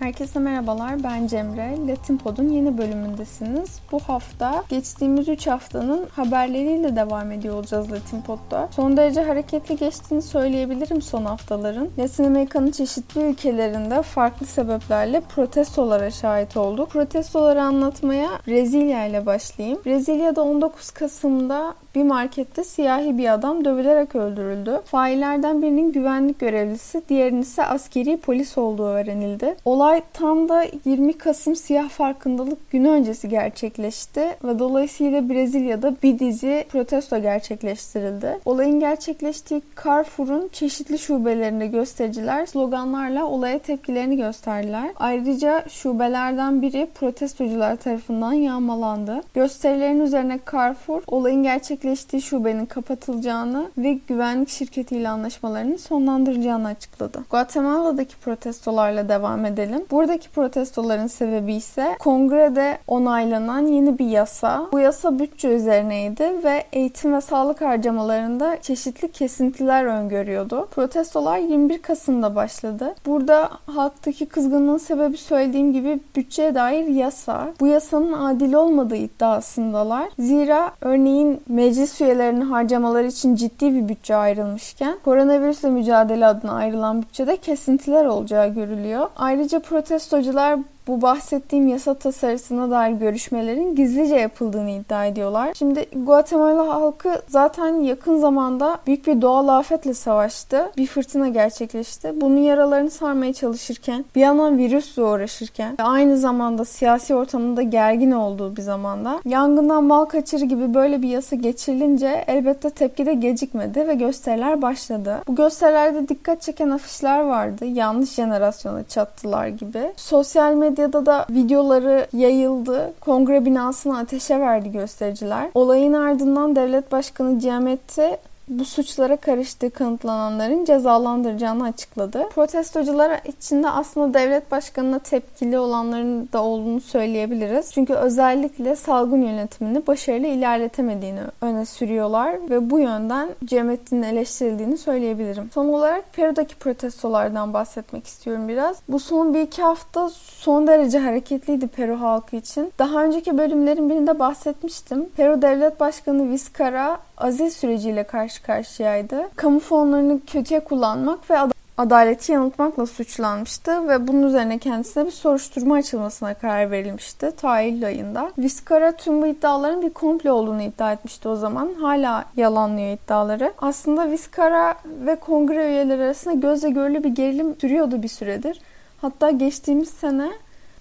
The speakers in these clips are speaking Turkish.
Herkese merhabalar, ben Cemre. Latin Pod'un yeni bölümündesiniz. Bu hafta geçtiğimiz 3 haftanın haberleriyle devam ediyor olacağız Latin Pod'da. Son derece hareketli geçtiğini söyleyebilirim son haftaların. Latin Amerika'nın çeşitli ülkelerinde farklı sebeplerle protestolara şahit olduk. Protestoları anlatmaya Brezilya ile başlayayım. Brezilya'da 19 Kasım'da bir markette siyahi bir adam dövülerek öldürüldü. Faillerden birinin güvenlik görevlisi, diğerinin ise askeri polis olduğu öğrenildi. Olay tam da 20 Kasım siyah farkındalık günü öncesi gerçekleşti ve dolayısıyla Brezilya'da bir dizi protesto gerçekleştirildi. Olayın gerçekleştiği Carrefour'un çeşitli şubelerinde göstericiler sloganlarla olaya tepkilerini gösterdiler. Ayrıca şubelerden biri protestocular tarafından yağmalandı. Gösterilerin üzerine Carrefour olayın gerçek gerçekleştiği şubenin kapatılacağını ve güvenlik şirketiyle anlaşmalarını sonlandıracağını açıkladı. Guatemala'daki protestolarla devam edelim. Buradaki protestoların sebebi ise kongrede onaylanan yeni bir yasa. Bu yasa bütçe üzerineydi ve eğitim ve sağlık harcamalarında çeşitli kesintiler öngörüyordu. Protestolar 21 Kasım'da başladı. Burada halktaki kızgınlığın sebebi söylediğim gibi bütçeye dair yasa. Bu yasanın adil olmadığı iddiasındalar. Zira örneğin meclis meclis üyelerinin harcamaları için ciddi bir bütçe ayrılmışken koronavirüsle mücadele adına ayrılan bütçede kesintiler olacağı görülüyor. Ayrıca protestocular bu bahsettiğim yasa tasarısına dair görüşmelerin gizlice yapıldığını iddia ediyorlar. Şimdi Guatemala halkı zaten yakın zamanda büyük bir doğal afetle savaştı. Bir fırtına gerçekleşti. Bunun yaralarını sarmaya çalışırken, bir yandan virüsle uğraşırken ve aynı zamanda siyasi ortamında gergin olduğu bir zamanda yangından mal kaçırı gibi böyle bir yasa geçirilince elbette tepki de gecikmedi ve gösteriler başladı. Bu gösterilerde dikkat çeken afişler vardı. Yanlış jenerasyona çattılar gibi. Sosyal medya medyada da videoları yayıldı. Kongre binasını ateşe verdi göstericiler. Olayın ardından devlet başkanı Giametti bu suçlara karıştığı kanıtlananların cezalandıracağını açıkladı. Protestocular içinde aslında devlet başkanına tepkili olanların da olduğunu söyleyebiliriz. Çünkü özellikle salgın yönetimini başarılı ilerletemediğini öne sürüyorlar ve bu yönden Cemrettin'in eleştirildiğini söyleyebilirim. Son olarak Peru'daki protestolardan bahsetmek istiyorum biraz. Bu son bir iki hafta son derece hareketliydi Peru halkı için. Daha önceki bölümlerin birinde bahsetmiştim. Peru Devlet Başkanı Vizcarra azil süreciyle karşı karşıyaydı. Kamu fonlarını kötüye kullanmak ve adaleti yanıltmakla suçlanmıştı ve bunun üzerine kendisine bir soruşturma açılmasına karar verilmişti ta ayında. Vizcarra tüm bu iddiaların bir komplo olduğunu iddia etmişti o zaman. Hala yalanlıyor iddiaları. Aslında Vizcarra ve kongre üyeleri arasında gözle görülü bir gerilim sürüyordu bir süredir. Hatta geçtiğimiz sene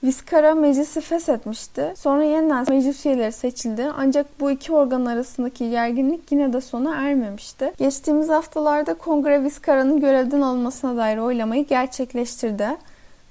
Vizcara meclisi feshetmişti. Sonra yeniden meclis üyeleri seçildi. Ancak bu iki organ arasındaki gerginlik yine de sona ermemişti. Geçtiğimiz haftalarda kongre Vizcara'nın görevden alınmasına dair oylamayı gerçekleştirdi.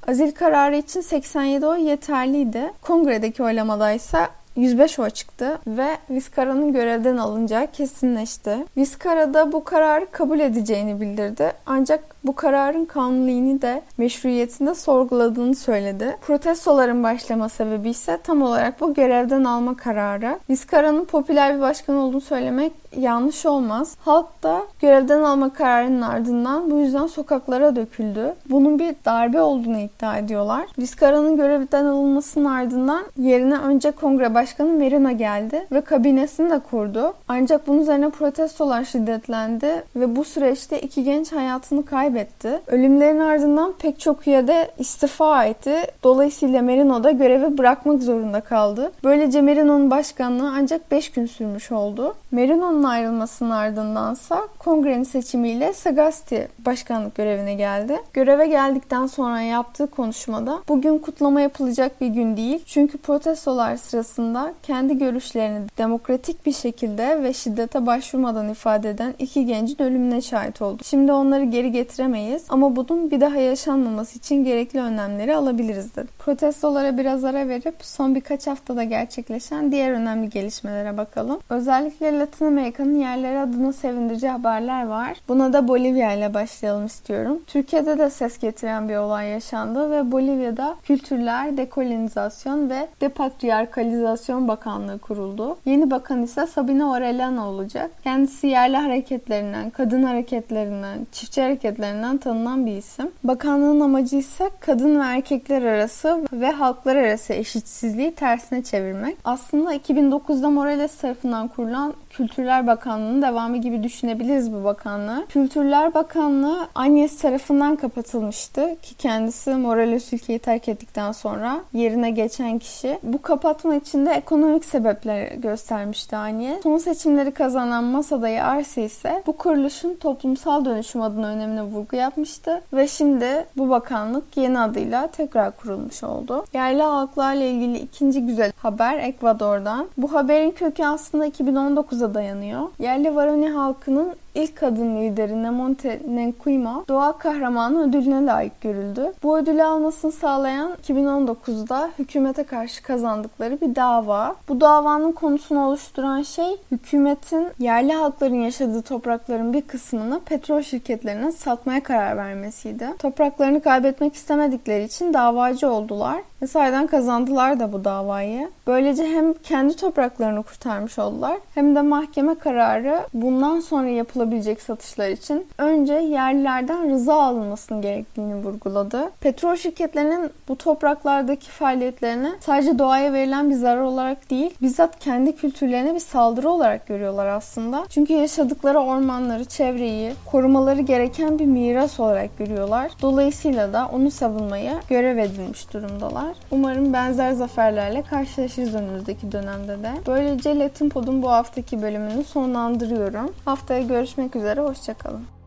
Azil kararı için 87 oy yeterliydi. Kongredeki oylamada ise 105 oy çıktı ve Vizcara'nın görevden alınacağı kesinleşti. Vizcara da bu kararı kabul edeceğini bildirdi. Ancak bu kararın kanuniliğini de meşruiyetinde sorguladığını söyledi. Protestoların başlama sebebi ise tam olarak bu görevden alma kararı. Vizcara'nın popüler bir başkan olduğunu söylemek yanlış olmaz. Halk da görevden alma kararının ardından bu yüzden sokaklara döküldü. Bunun bir darbe olduğunu iddia ediyorlar. Vizcara'nın görevden alınmasının ardından yerine önce kongre başkanı Merino geldi ve kabinesini de kurdu. Ancak bunun üzerine protestolar şiddetlendi ve bu süreçte iki genç hayatını kaybetti kaybetti. Ölümlerin ardından pek çok üye istifa etti. Dolayısıyla Merino da görevi bırakmak zorunda kaldı. Böylece Merino'nun başkanlığı ancak 5 gün sürmüş oldu. Merino'nun ayrılmasının ardındansa kongrenin seçimiyle Sagasti başkanlık görevine geldi. Göreve geldikten sonra yaptığı konuşmada bugün kutlama yapılacak bir gün değil. Çünkü protestolar sırasında kendi görüşlerini demokratik bir şekilde ve şiddete başvurmadan ifade eden iki gencin ölümüne şahit oldu. Şimdi onları geri getiremeyiz ama bunun bir daha yaşanmaması için gerekli önlemleri alabiliriz dedi. Protestolara biraz ara verip son birkaç haftada gerçekleşen diğer önemli gelişmelere bakalım. Özellikle Latin Amerika'nın yerleri adına sevindirici haberler var. Buna da Bolivya ile başlayalım istiyorum. Türkiye'de de ses getiren bir olay yaşandı ve Bolivya'da Kültürler, Dekolonizasyon ve Depatriarkalizasyon Bakanlığı kuruldu. Yeni bakan ise Sabine Orellana olacak. Kendisi yerli hareketlerinden, kadın hareketlerinden, çiftçi hareketlerinden şirketlerinden tanınan bir isim. Bakanlığın amacı ise kadın ve erkekler arası ve halklar arası eşitsizliği tersine çevirmek. Aslında 2009'da Morales tarafından kurulan Kültürler Bakanlığı'nın devamı gibi düşünebiliriz bu bakanlığı. Kültürler Bakanlığı Agnes tarafından kapatılmıştı ki kendisi Morales ülkeyi terk ettikten sonra yerine geçen kişi. Bu kapatma için de ekonomik sebepler göstermişti Agnes. Son seçimleri kazanan Masada'yı Arsi ise bu kuruluşun toplumsal dönüşüm adına önemli vurgu yapmıştı ve şimdi bu bakanlık yeni adıyla tekrar kurulmuş oldu. Yerli halklarla ilgili ikinci güzel haber Ekvador'dan. Bu haberin kökü aslında 2019'a dayanıyor. Yerli Varoni halkının ilk kadın lideri Nemonte Nenkuima doğa kahramanı ödülüne layık görüldü. Bu ödülü almasını sağlayan 2019'da hükümete karşı kazandıkları bir dava. Bu davanın konusunu oluşturan şey hükümetin yerli halkların yaşadığı toprakların bir kısmını petrol şirketlerine satmaya karar vermesiydi. Topraklarını kaybetmek istemedikleri için davacı oldular ve sayeden kazandılar da bu davayı. Böylece hem kendi topraklarını kurtarmış oldular hem de mahkeme kararı bundan sonra yapılabilecek satışlar için önce yerlilerden rıza alınmasını gerektiğini vurguladı. Petrol şirketlerinin bu topraklardaki faaliyetlerini sadece doğaya verilen bir zarar olarak değil, bizzat kendi kültürlerine bir saldırı olarak görüyorlar aslında. Çünkü yaşadıkları ormanları, çevreyi korumaları gereken bir miras olarak görüyorlar. Dolayısıyla da onu savunmaya görev edilmiş durumdalar. Umarım benzer zaferlerle karşılaşırız önümüzdeki dönemde de. Böylece Latin Pod'un bu haftaki bölümünü sonlandırıyorum. Haftaya görüşmek üzere, hoşçakalın.